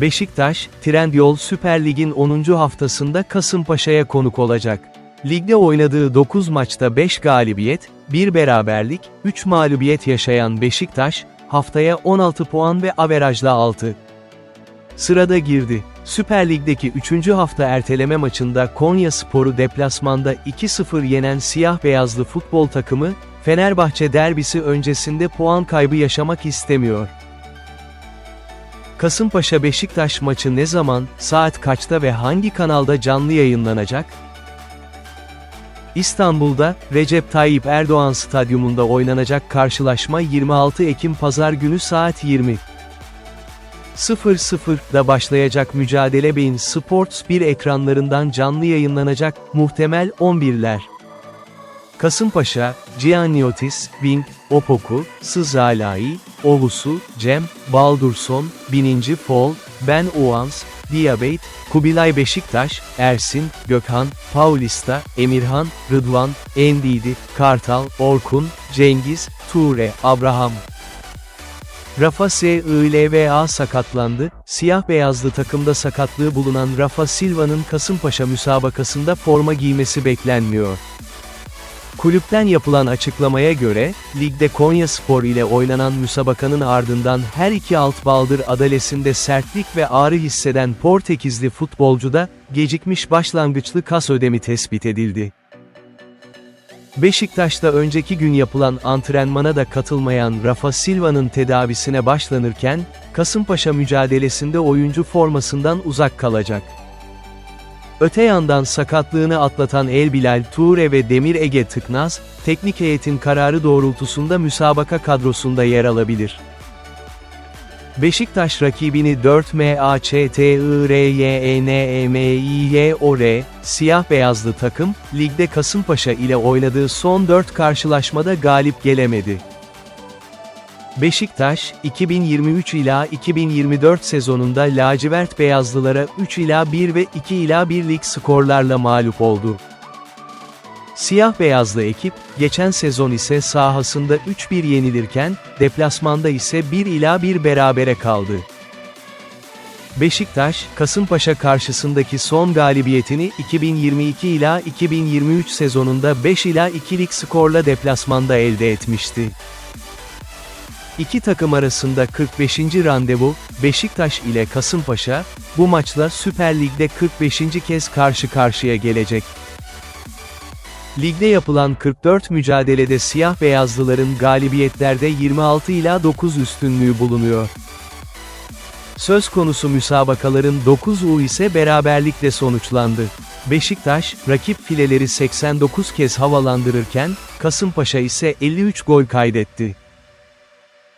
Beşiktaş, Trendyol Süper Lig'in 10. haftasında Kasımpaşa'ya konuk olacak. Ligde oynadığı 9 maçta 5 galibiyet, 1 beraberlik, 3 mağlubiyet yaşayan Beşiktaş, haftaya 16 puan ve averajla 6. Sırada girdi. Süper Lig'deki 3. hafta erteleme maçında Konya Sporu deplasmanda 2-0 yenen siyah beyazlı futbol takımı, Fenerbahçe derbisi öncesinde puan kaybı yaşamak istemiyor. Kasımpaşa Beşiktaş maçı ne zaman, saat kaçta ve hangi kanalda canlı yayınlanacak? İstanbul'da, Recep Tayyip Erdoğan Stadyumunda oynanacak karşılaşma 26 Ekim Pazar günü saat 20. 00'da başlayacak mücadele Bein Sports 1 ekranlarından canlı yayınlanacak, muhtemel 11'ler. Kasımpaşa, Gianniotis, Wing, Opoku, Sızalai, Ovusu, Cem, Baldurson, Bininci Fol, Ben Uans, Diabate, Kubilay Beşiktaş, Ersin, Gökhan, Paulista, Emirhan, Rıdvan, Endidi, Kartal, Orkun, Cengiz, Ture, Abraham. Rafa SILVA sakatlandı, siyah beyazlı takımda sakatlığı bulunan Rafa Silva'nın Kasımpaşa müsabakasında forma giymesi beklenmiyor. Kulüpten yapılan açıklamaya göre, ligde Konya Spor ile oynanan müsabakanın ardından her iki alt baldır adalesinde sertlik ve ağrı hisseden Portekizli futbolcuda, gecikmiş başlangıçlı kas ödemi tespit edildi. Beşiktaş'ta önceki gün yapılan antrenmana da katılmayan Rafa Silva'nın tedavisine başlanırken, Kasımpaşa mücadelesinde oyuncu formasından uzak kalacak. Öte yandan sakatlığını atlatan El Bilal Ture ve Demir Ege Tıknaz, teknik heyetin kararı doğrultusunda müsabaka kadrosunda yer alabilir. Beşiktaş rakibini 4 MAÇTIRYENEMİYOR, siyah beyazlı takım, ligde Kasımpaşa ile oynadığı son 4 karşılaşmada galip gelemedi. Beşiktaş, 2023 ila 2024 sezonunda lacivert beyazlılara 3 ila 1 ve 2 ila 1 lig skorlarla mağlup oldu. Siyah beyazlı ekip, geçen sezon ise sahasında 3-1 yenilirken, deplasmanda ise 1 ila 1 berabere kaldı. Beşiktaş, Kasımpaşa karşısındaki son galibiyetini 2022 ila 2023 sezonunda 5 ila 2 lig skorla deplasmanda elde etmişti. İki takım arasında 45. randevu, Beşiktaş ile Kasımpaşa, bu maçla Süper Lig'de 45. kez karşı karşıya gelecek. Ligde yapılan 44 mücadelede siyah beyazlıların galibiyetlerde 26 ila 9 üstünlüğü bulunuyor. Söz konusu müsabakaların 9'u ise beraberlikle sonuçlandı. Beşiktaş, rakip fileleri 89 kez havalandırırken, Kasımpaşa ise 53 gol kaydetti.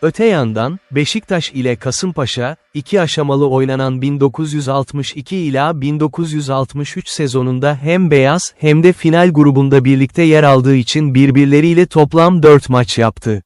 Öte yandan, Beşiktaş ile Kasımpaşa, iki aşamalı oynanan 1962 ila 1963 sezonunda hem beyaz hem de final grubunda birlikte yer aldığı için birbirleriyle toplam 4 maç yaptı.